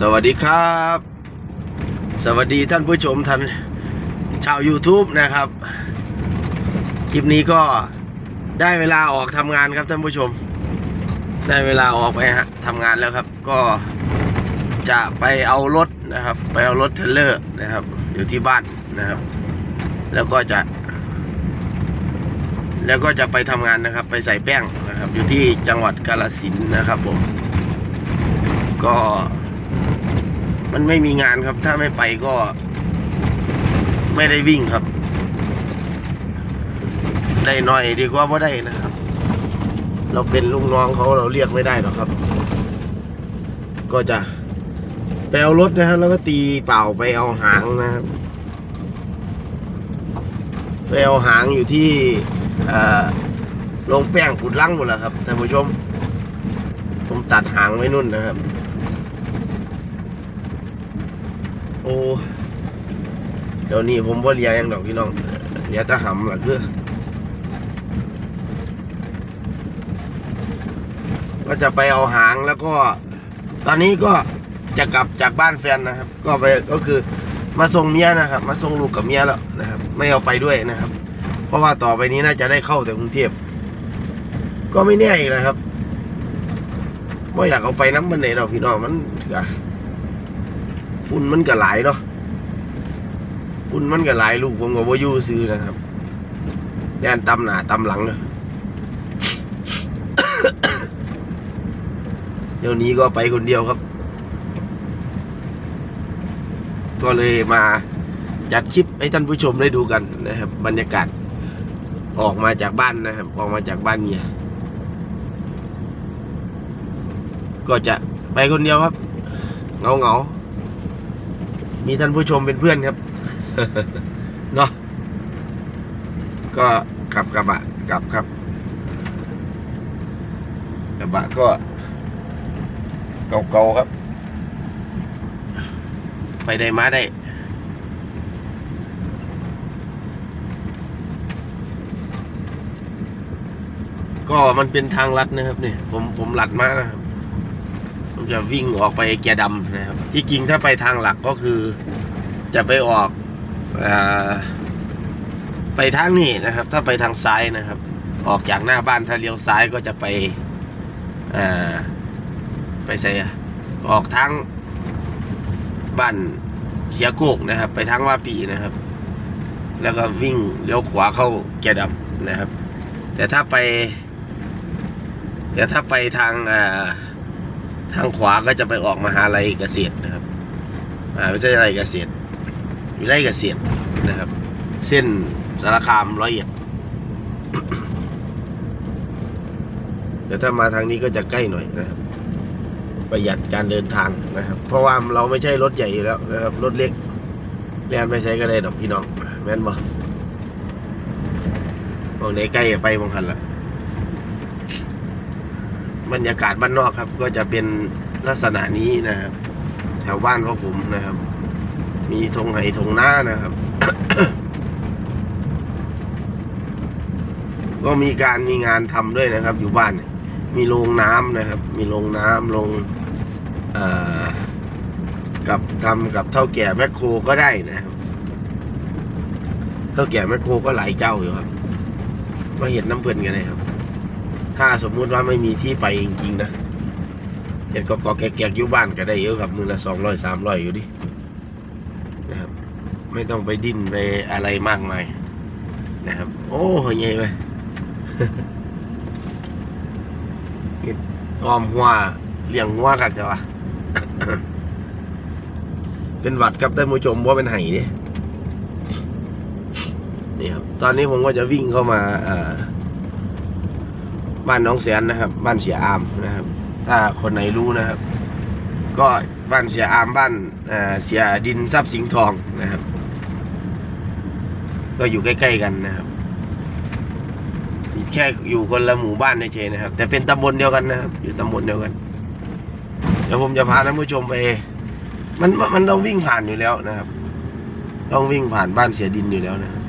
สวัสดีครับ สวัสดีท่านผู้ชมท่านชาว YouTube นะครับ คลิปนี้ก็ได้เวลาออกทำงานครับท่านผู้ชม ได้เวลาออกไปฮะทำงานแล้วครับ ก็จะไปเอารถนะครับ ไปเอารถเทเลอร์นะครับ อยู่ที่บ้านนะครับ แล้วก็จะ แล้วก็จะไปทำงานนะครับ ไปใส่แป้งนะครับ อยู่ที่จังหวัดกาฬสินนะครับผมก็ มันไม่มีงานครับ ถ้าไม่ไปก็ ไม่ได้วิ่งครับ ได้หน่อยดีกว่าไ่ได้นะครับ เราเป็นลูกน้องเขาเราเรียกไม่ได้หรอกครับ ก็จะไปเอารถนะครับ แล้วก็ตีเปล่าไปเอาหางนะครับไปเอาหางอยู่ที่เอ่อลงแป้งขุดลังหมดแล้วครับท่านผู้ชม ผมตัดหางไว้นุ่นนะครับ โอ้เดี๋ยวนี้ผมว่าเลียยังดอกพี่น้องเลียแตะหำล่ะคือก็จะไปเอาหางแล้วก็ ตอนนี้ก็จะกลับจากบ้านแฟนนะครับ ก็ไปก็คือมาส่งเมียนะครับ มาส่งลูกกับเมียแล้วนะครับ ไม่เอาไปด้วยนะครับ เพราะว่าต่อไปนี้น่าจะได้เข้าแต่กรุงเทพก็ไม่แน่อีกนะครับว่อยากเอาไปน้ำมันไหนเราพี่น้องมันก็ ฝุ่นมันก็หลายเนาะฝุ่นมันก็หลายลูกผมก็บ่อยู่ซื้อนะครับแดนตำหน้าตำหลังเนาะเดี๋ยวนี้ก็ไปคนเดียวครับ ก็เลยมาจัดคลิปให้ท่านผู้ชมได้ดูกันนะครับ บรรยากาศออกมาจากบ้านนะครับ ออกมาจากบ้านเมียก็จะไปคนเดียวครับ เงาเงา มีท่านผู้ชมเป็นเพื่อนครับเนาะก็ขับกระบะกลับครับ กระบะก็เก่าๆครับ ไปได้มาได้ก็มันเป็นทางลัดนะครับเนี่ยผมผมลัดมานะครับ จะวิ่งออกไปแกดำนะครับ ที่จริงถ้าไปทางหลักก็คือจะไปออกอไปทางนี้นะครับ ถ้าไปทางซ้ายนะครับ ออกจากหน้าบ้านถ้าเลี้ยวซ้ายก็จะไปไปใส่ออกทางบ้านเสียโกกนะครับ ไปทางว่าปีนะครับ แล้วก็วิ่งเลี้ยวขวาเข้าแกดำนะครับ แต่ถ้าไป แต่ถ้าไปทางอ่อ ทางขวาก็จะไปออกมหาลัยเกษตรนะครับมหาวิทยาลัยเกษตรวิทยาลัยเกษตรนะครับ เส้นสารคามร้อยเอ็ดแต่ถ้ามาทางนี้ก็จะใกล้หน่อยนะครับ ประหยัดการเดินทางนะครับ เพราะว่าเราไม่ใช่รถใหญ่อยู่แล้วนะครับรถเล็กเรียนไปใช้ก็ได้ดอกพี่น้องแม่นบ่มองไหนใกล้ไปมองคันละ บรรยากาศบ้านนอกครับ ก็จะเป็นลักษณะนี้นะครับแถวบ้านพวกผมนะครับ มีธงไหธงหน้านะครับ ก็มีการมีงานทำด้วยนะครับ อยู่บ้าน มีโรงน้ำนะครับ มีโรงน้ำโรงกับทำกับเท่าแก่แมคโครก็ได้นะครับเท่าแก่แมคโครก็หลายเจ้าอยู่ครับมาเห็นน้ำเพื่อนกันเลยครับ ถ้าสมมุติว่าไม่มีที่ไปจริงๆนะเห็ดกอกๆแกกอยู่บ้านก็ได้เยอะครับมือละสองร้อยสามร้อยอยู่ดินะครับ ไม่ต้องไปดิ้นไปอะไรมากมายนะครับ โอ้โหใหญ่ไปเห็ดออมหัวเลี้ยงหัวกักจะวะเป็นหวัดครับท่านผู้ชมว่าเป็นไห่เนี่ยนี่ครับ ตอนนี้ผมก็จะวิ่งเข้ามาอ่อ บ้านน้องแสนนะครับ บ้านเสียอามนะครับ ถ้าคนไหนรู้นะครับ ก็บ้านเสียอามบ้านเอ่อเสียดินทรัพย์สิงห์ทองนะครับ ก็อยู่ใกล้ๆกันนะครับแค่อยู่คนละหมู่บ้านเฉยๆนะครับ แต่เป็นตำบลเดียวกันนะครับ อยู่ตำบลเดียวกันเดี๋ยวผมจะพาท่านผู้ชมไป มันมันต้องวิ่งผ่านอยู่แล้วนะครับ ต้องวิ่งผ่านบ้านเสียดินอยู่แล้วนะครับ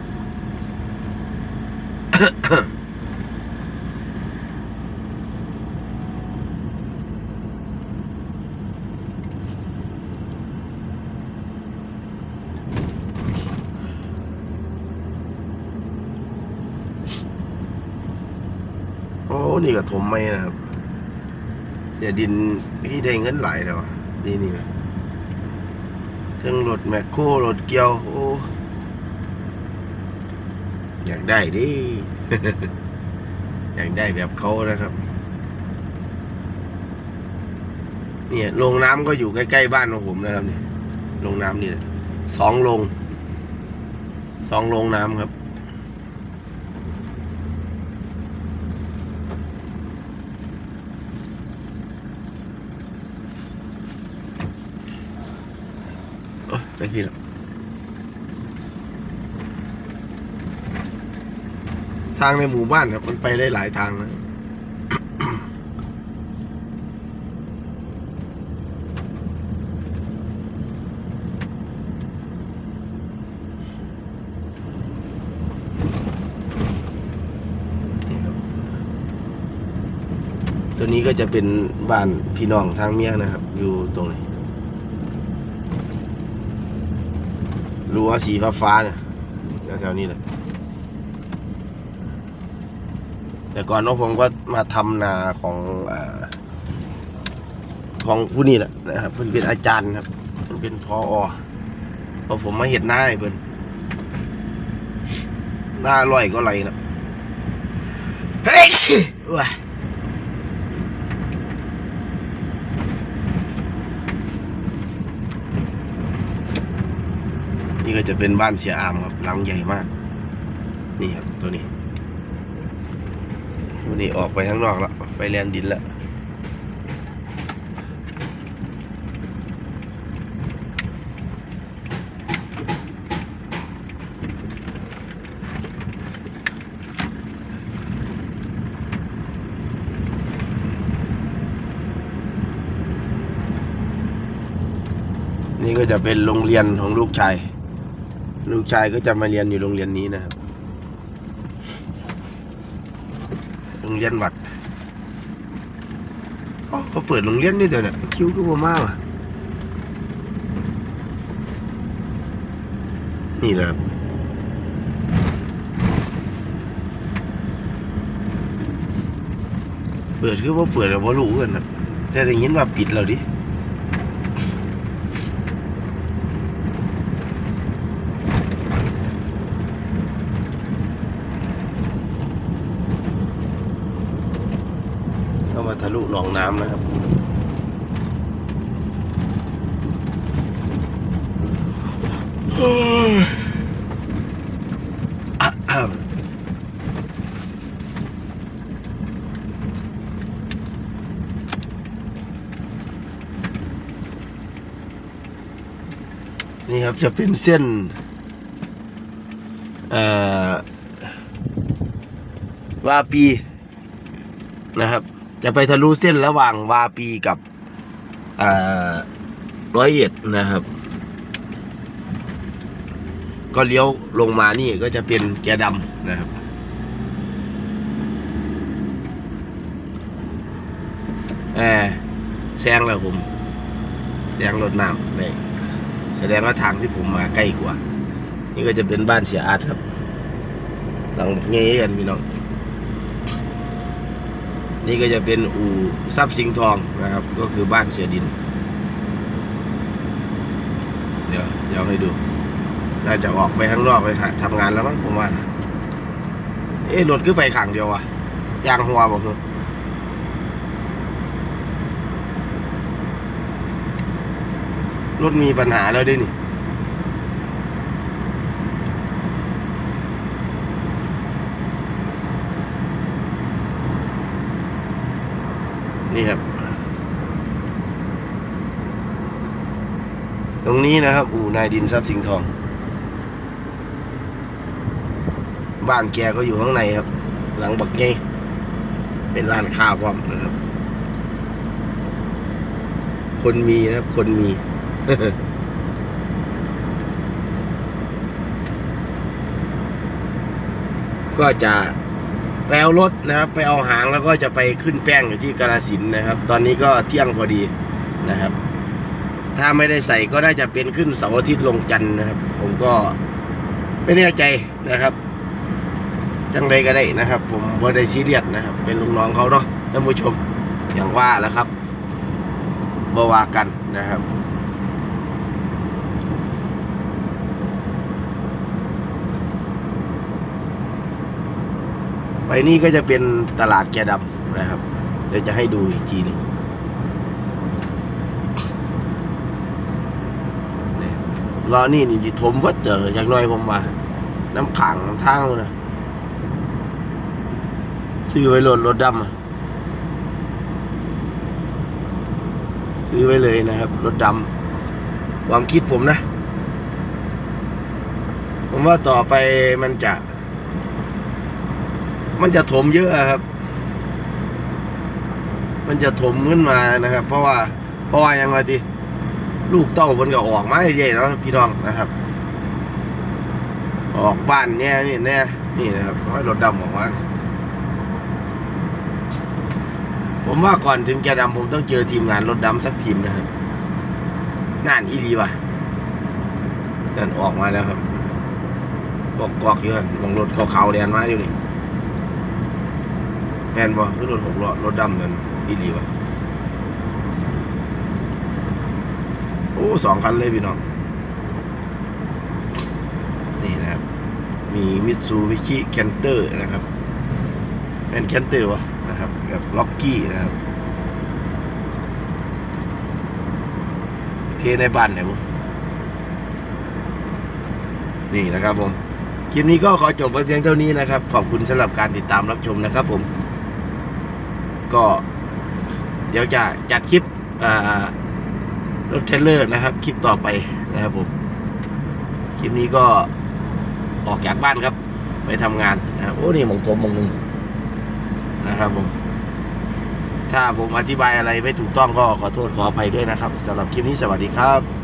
น นี่ก็ถมไม่นะครับเดี๋ยวดินที่ได้เงินหลายแล้วะนี่นี่นะทั้งรถแมคโครรถเกียว โอ้อยากได้ดิ อยากได้แบบเขานะครับ เนี่ยโรงน้ำก็อยู่ใกล้ๆบ้านของผมนะครับเนี่ยโรงน้ำนี่นะสองโรงสองโรงน้ำครับ ไปพี่แล้วทางในหมู่บ้านครับ มันไปได้หลายทางนะตัวนี้ก็จะเป็นบ้านพี่น้องทางเมียนะครับ อยู่ตรงนี้ รั้วสีฟ้าฟ้าๆเนี่ยแถวๆนี้เลยแต่ก่อนน้องผมก็มาทำนาของอของผู้นี้แหละนะครับเพิ่นเป็นอาจารย์ครับเพิ่นเป็นพออพอผมมาเห็นหน้าให้เพิ่นหน้าอร่อยก็ไรนะเฮ้ยว้านี่ ก็จะเป็นบ้านเสียอามครับหลังใหญ่มาก นี่ครับตัวนี้ ตัวนี้ออกไปข้างนอกแล้วไปแลนดินแล้วนี่ก็จะเป็นโรงเรียนของลูกชาย ลูกชายก็จะมาเรียนอยู่โรงเรียนนี้นะครับ โรงเรียนวัดอ๋อเขาเปิดโรงเรียนนี่เดี๋ยวเนี่ยคิวก็บ่มากอะนี่แหละครับเปิดคือว่าเปิดแล้วว่ารู้กันนะแต่ได้ยินว่าปิดแล้วดิ เข้ามาทะลุ หนองน้ำนะครับนี่ครับจะเป็นเส้นเอ่อวาปีนะครับ จะไปทะลุเส้นระหว่างวาปีกับร้อยเอ็ดนะครับ ก็เลี้ยวลงมานี่ก็จะเป็นแกดำนะครับ แอแซงแล้วผม แซงรถน้ำนี่แสดงว่าทางที่ผมมาใกล้กว่า นี่ก็จะเป็นบ้านเสียอาร์ตครับ หลังเงี้ยกันพี่น้อง นี่ก็จะเป็นอู่ทรัพย์สิงห์ทองนะครับ ก็คือบ้านเสียดิน เดี๋ยวเดี๋ยวให้ดู น่าจะออกไปข้างนอกไปหาทำงานแล้วมั้งผมว่า เอ๊ะรถก็ไปขังเดียวอะยางหัวบอกคือรถมีปัญหาแล้วด้วยนี่นี่ครับ ต รงนี้นะครับอู่นายดินทรัพย์สิงห์ทอง บ้านแกก็อยู่ข้างในครับ หลังบักเงเป็นร้านค้าพร้อมนะครับ คนมีนะครับ คนมีก็จะไปเอารถนะครับ ไปเอาหางแล้วก็จะไปขึ้นแป้งอยู่ที่กาลสินนะครับ ตอนนี้ก็เที่ยงพอดีนะครับ ถ้าไม่ได้ใส่ก็น่าจะเป็นขึ้นเสาร์อาทิตย์ลงจันทร์นะครับ ผมก็ไม่แน่ใจนะครับ จังใดก็ได้นะครับ ผมบ่ได้ซีเรียสนะครับ เป็นลูกน้องเขาเนาะท่านผู้ชมอย่างว่าแล้วครับบ่ว่ากันนะครับไปนี่ก็จะเป็นตลาดแกดำนะครับ เดี๋ยวจะให้ดูอีกทีหนึง รอนี่นี่ที่ถมวัดเจอจากน้อยผมว่า น้ำขังน้ำทางนะซื้อไว้รถรถดำซื้อไว้เลยนะครับ รถดำความคิดผมนะ ผมว่าต่อไปมันจะ มันจะถมเยอะครับ มันจะถมขึ้นมานะครับ เพราะว่า เพราะว่ายังไงที ลูกเต้ามันก็ออกมาเรื่อยๆเนาะพี่น้องนะครับ ออกบ้านเนี่ยนี่เนี่ยนี่นะครับให้รถดำออกมาผมว่าก่อนถึงแกดำผมต้องเจอทีมงานรถดำสักทีมนะครับน่านอีรีว่ะนั่นออกมาแล้วครับบอกกอกอยู่กันลงรถเขาวๆแดนมาอยู่นี่แมนบ่คือรถหกล้อรถดำนั่นอีรีว่ะโอ้ สองคันเลยพี่น้อง นี่นะครับ มีมิตซูบิชิแคนเตอร์นะครับเป็นแคนเตอร์วะนะครับกับล็อกกี้นะครับ เทในบ้านเนี่ยผมนี่นะครับผมคลิปนี้ก็ขอจบไวเพียงเท่านี้นะครับ ขอบคุณสำหรับการติดตามรับชมนะครับผม ก็ เดี๋ยวจะจัดคลิปอ่า รถเทรลเลอร์นะครับ คลิปต่อไปนะครับผม คลิปนี้ก็ออกจากบ้านครับ ไปทำงานนะครับโอ้นี่หมองผมหมองหนึ่งนะครับผม ถ้าผมอธิบายอะไรไม่ถูกต้องก็ขอโทษขออภัยด้วยนะครับสำหรับคลิปนี้สวัสดีครับ